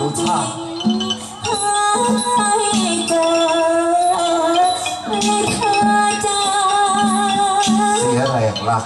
บูชาเธอไม่อจ้สียแรงรัก